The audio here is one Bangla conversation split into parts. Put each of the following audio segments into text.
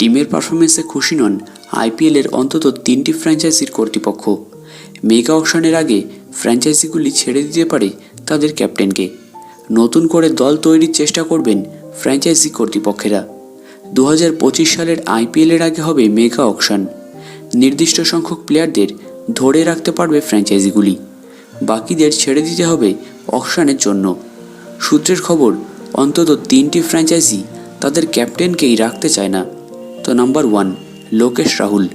টিমের পারফরমেন্সে খুশি নন আইপিএলের অন্তত তিনটি ফ্র্যাঞ্চাইজির কর্তৃপক্ষ। মেগা অকশনের আগে ফ্র্যাঞ্চাইজিগুলি ছেড়ে দিতে পারে তাদের ক্যাপ্টেনকে। নতুন করে দল তৈরির চেষ্টা করবেন ফ্র্যাঞ্চাইজি কর্তৃপক্ষেরা। দু হাজার পঁচিশ সালের আইপিএলের আগে হবে মেগা অকশন। নির্দিষ্ট সংখ্যক প্লেয়ারদের ধরে রাখতে পারবে ফ্র্যাঞ্চাইজিগুলি। বাকিদের ছেড়ে দিতে হবে অকশনের জন্য। সূত্রের খবর, অন্তত তিনটি ফ্র্যাঞ্চাইজি তাদের ক্যাপ্টেনকেই রাখতে চায় না। তো নাম্বার ওয়ান লোকেশ রাহুল।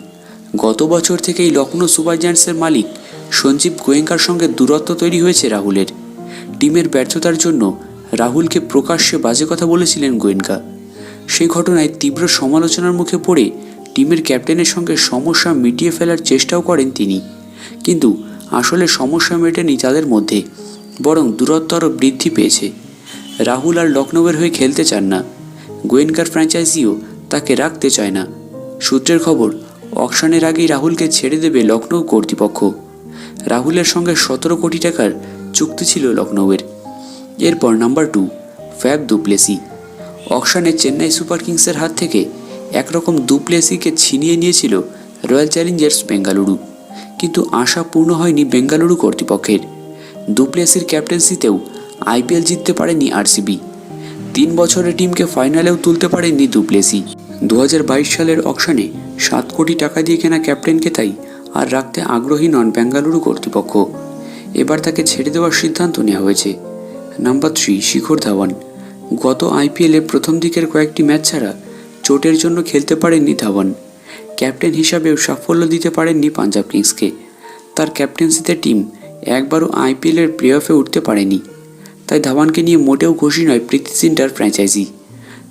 গত বছর থেকেই লখনৌ সুপার জায়ান্টসের মালিক সঞ্জীব গোয়েঙ্কার সঙ্গে দূরত্ব তৈরি হয়েছে রাহুলের। টিমের ব্যর্থতার জন্য রাহুলকে প্রকাশ্যে বাজে কথা বলেছিলেন গোয়েঙ্কা। সেই ঘটনায় তীব্র সমালোচনার মুখে পড়ে টিমের ক্যাপ্টেনের সঙ্গে সমস্যা মিটিয়ে ফেলার চেষ্টাও করেন তিনি। কিন্তু আসলে সমস্যা মেটেনি তাদের মধ্যে, বরং দূরত্ব আরও বৃদ্ধি পেয়েছে। রাহুল আর লখনৌয়ের হয়ে খেলতে চান না। গোয়েনকার ফ্র্যাঞ্চাইজিও তাকে রাখতে চায় না। সূত্রের খবর, অকশানের আগেই রাহুলকে ছেড়ে দেবে লখনৌ কর্তৃপক্ষ। রাহুলের সঙ্গে সতেরো কোটি টাকার চুক্তি ছিল লখনৌয়ের এরপর number two, Faf du Plessis. অকশনে Chennai super কিংসের হাত থেকে একরকম দুপ্লেসিকে ছিনিয়ে নিয়েছিল রয়্যাল চ্যালেঞ্জার্স বেঙ্গালুরু। কিন্তু আশা পূর্ণ হয়নি বেঙ্গালুরু কর্তৃপক্ষের। দুপ্লেসির ক্যাপ্টেন্সিতেও আইপিএল জিততে পারেনি আরসিবি। তিন বছরের টিমকে ফাইনালেও তুলতে পারেননি দুপ্লেসি। দু হাজার বাইশ সালের অকশনে সাত কোটি টাকা দিয়ে কেনা ক্যাপ্টেনকে তাই আর রাখতে আগ্রহী নন বেঙ্গালুরু কর্তৃপক্ষ। এবার তাকে ছেড়ে দেওয়ার সিদ্ধান্ত নেওয়া হয়েছে। Number three, Shikhar Dhawan. গত আইপিএলে প্রথম দিকের কয়েকটি ম্যাচ ছাড়া চোটের জন্য খেলতে পারেননি ধাওয়ান। ক্যাপ্টেন হিসাবেও সাফল্য দিতে পারেননি পাঞ্জাব কিংসকে। তার ক্যাপ্টেন্সিতে টিম একবারও আইপিএলের প্লে অফে উঠতে পারেনি। তাই ধাওয়ানকে নিয়ে মোটেও খুশি নয় প্রীতি সিন্টার ফ্র্যাঞ্চাইজি।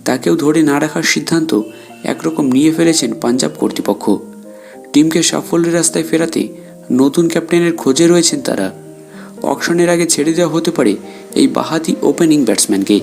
তাকেও ধরে না রাখার সিদ্ধান্ত একরকম নিয়ে ফেলেছেন পাঞ্জাব কর্তৃপক্ষ। টিমকে সাফল্যের রাস্তায় ফেরাতে নতুন ক্যাপ্টেনের খোঁজে রয়েছেন তারা। অকশনের আগে ছেড়ে দেওয়া হতে পারে এই বাহাতি ওপেনিং ব্যাটসম্যানকে